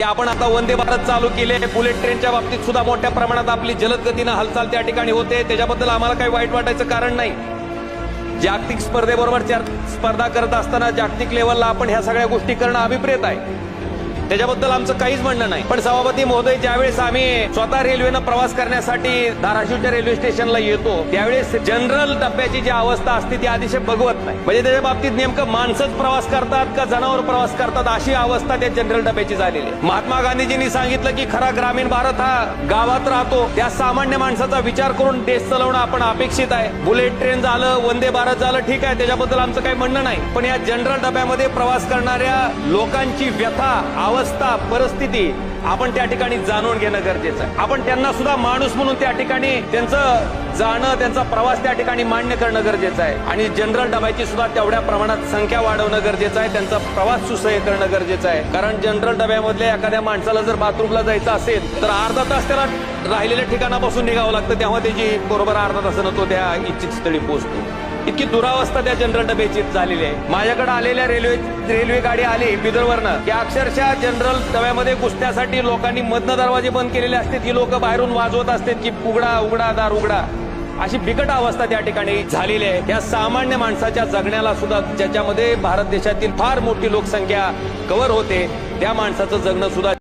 आपण आता वंदे भारत चालू केले. बुलेट ट्रेनच्या बाबतीत सुद्धा मोठ्या प्रमाणात आपली जलद गतीनं हालचाल त्या ठिकाणी होते. त्याच्याबद्दल आम्हाला काही वाईट वाटायचं कारण नाही. जागतिक स्पर्धेबरोबर स्पर्धा करत असताना जागतिक लेवलला आपण ह्या सगळ्या गोष्टी करणं अभिप्रेत आहे. त्याच्याबद्दल आमचं काहीच म्हणणं नाही. पण सभापती महोदय ज्यावेळेस आम्ही स्वतः रेल्वेनं प्रवास करण्यासाठी धाराशिवच्या रेल्वे स्टेशनला येतो त्यावेळेस जनरल डब्याची जी अवस्था असते ती अतिशय बघवत नाही. म्हणजे त्याच्या बाबतीत नेमकं माणसंच प्रवास करतात का जनावर प्रवास करतात अशी अवस्था त्या जनरल डब्याची झालेली आहे. महात्मा गांधीजींनी सांगितलं की खरा ग्रामीण भारत हा गावात राहतो. त्या सामान्य माणसाचा विचार करून देश चालवणं आपण अपेक्षित आहे. बुलेट ट्रेन झालं वंदे भारत झालं ठीक आहे त्याच्याबद्दल आमचं काही म्हणणं नाही. पण या जनरल डब्यामध्ये प्रवास करणाऱ्या लोकांची व्यथा अवस्था परिस्थिती आपण त्या ठिकाणी जाणून घेणं गरजेचं आहे. आपण त्यांना सुद्धा माणूस म्हणून त्या ठिकाणी त्यांचं जाणं त्यांचा प्रवास त्या ठिकाणी मान्य करणं गरजेचं आहे. आणि जनरल डब्याची सुद्धा तेवढ्या प्रमाणात संख्या वाढवणं गरजेचं आहे. त्यांचा प्रवास सुसह्य करणं गरजेचं आहे. कारण जनरल डब्यामधल्या एखाद्या माणसाला जर बाथरूमला जायचं असेल तर अर्धा तास त्याला राहिलेल्या ठिकाणापासून निघावं लागतं. तेव्हा त्याची बरोबर अर्धा तासानं तो त्या इच्छित स्थळी पोहोचतो. इतकी दुरावस्था त्या जनरल डब्याची झालेली आहे. माझ्याकडे आलेल्या रेल्वे रेल्वे गाडी आली बिदरवरनं की अक्षरशः जनरल डब्यामध्ये घुसण्यासाठी लोकांनी मधनं दरवाजे बंद केलेले असतात. ही लोक बाहेरून वाजवत असतात की उघडा उघडा दार उघडा. अशी बिकट अवस्था त्या ठिकाणी झालेली आहे. या सामान्य माणसाच्या जगण्याला सुद्धा ज्याच्यामध्ये भारत देशातील फार मोठी लोकसंख्या कव्हर होते त्या माणसाचं जगणं सुद्धा